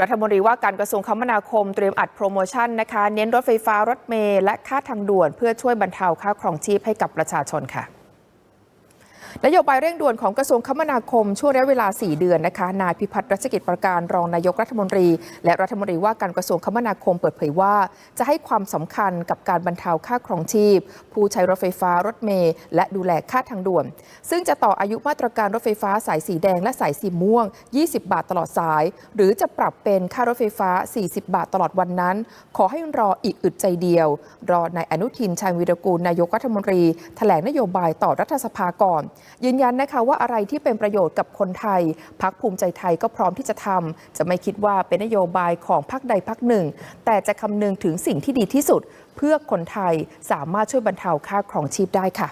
รัฐมนตรีว่าการกระทรวงคมนาคมเตรียมอัดโปรโมชั่นนะคะ เน้นรถไฟฟ้ารถเมล์และค่าทางด่วน เพื่อช่วยบรรเทาค่าครองชีพให้กับประชาชนค่ะ นโยบายเร่งด่วนของกระทรวงคมนาคมช่วงระยะเวลา 4 เดือนนะคะนายพิพัฒน์รัชกิจประการรองนายกรัฐมนตรี และรัฐมนตรีว่าการกระทรวงคมนาคมเปิดเผยว่า จะให้ความสำคัญกับการบรรเทาค่าครองชีพ ผู้ใช้รถไฟฟ้ารถเมล์และดูแลค่าทางด่วน ซึ่งจะต่ออายุมาตรการรถไฟฟ้าสายสีแดงและสายสีม่วง 20 บาทตลอดสาย หรือจะปรับเป็นค่ารถไฟฟ้า 40 บาทตลอดวันนั้น ขอให้รออีกอึดใจเดียว รอนายอนุทินชาญวีรกูลนายกรัฐมนตรีแถลงนโยบายต่อรัฐสภาก่อนยืนยันนะคะว่าอะไรที่เป็นประโยชน์กับคนไทยพักภูมิใจไทยก็พร้อมที่จะทำจะไม่คิดว่าเป็นนโยบายของพักใดพักหนึ่ง แต่จะคำนึงถึงสิ่งที่ดีที่สุด เพื่อคนไทยสามารถช่วยบรรเทาค่าครองชีพได้ค่ะ